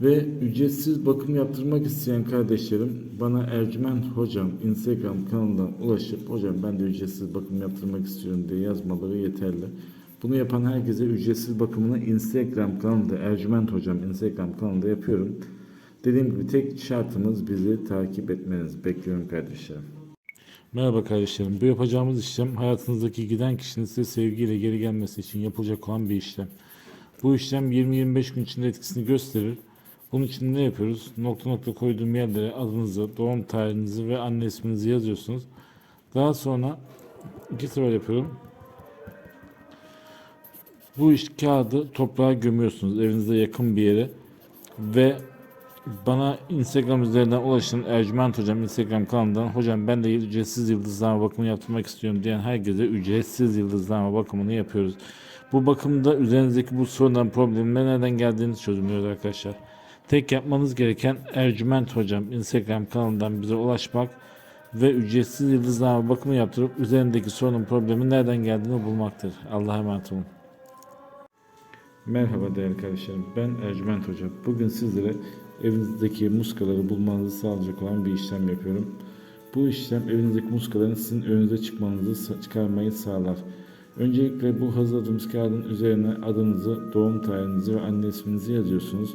Ve ücretsiz bakım yaptırmak isteyen kardeşlerim bana Ercüment Hocam Instagram kanalından ulaşıp hocam ben de ücretsiz bakım yaptırmak istiyorum diye yazmaları yeterli. Bunu yapan herkese ücretsiz bakımını Instagram kanalında Ercüment Hocam Instagram kanalında yapıyorum. Dediğim gibi tek şartımız bizi takip etmeniz. Bekliyorum kardeşlerim. Merhaba kardeşlerim. Bu yapacağımız işlem hayatınızdaki giden kişinin size sevgiyle geri gelmesi için yapılacak olan bir işlem. Bu işlem 20-25 gün içinde etkisini gösterir. Bunun için ne yapıyoruz? Nokta nokta koyduğum yerlere adınızı, doğum tarihinizi ve anne isminizi yazıyorsunuz. Daha sonra iki sıra yapıyorum. Bu iş kağıdı toprağa gömüyorsunuz evinizde yakın bir yere ve bana Instagram üzerinden ulaşın Ercüment Hocam Instagram kanalından hocam ben de ücretsiz yıldızlama bakımı yaptırmak istiyorum diyen herkese ücretsiz yıldızlama bakımını yapıyoruz. Bu bakımda üzerinizdeki bu sorunların problemin nereden geldiğini çözümlüyoruz arkadaşlar. Tek yapmanız gereken Ercüment Hocam Instagram kanalından bize ulaşmak ve ücretsiz yıldızlama bakımı yaptırıp üzerindeki sorunun problemin nereden geldiğini bulmaktır. Allah'a emanet olun. Merhaba değerli kardeşlerim. Ben Ercüment Hoca. Bugün sizlere evinizdeki muskaları bulmanızı sağlayacak olan bir işlem yapıyorum. Bu işlem evinizdeki muskaların sizin önünüze çıkmanızı çıkarmayı sağlar. Öncelikle bu hazırladığımız kağıdın üzerine adınızı, doğum tarihinizi ve anne isminizi yazıyorsunuz.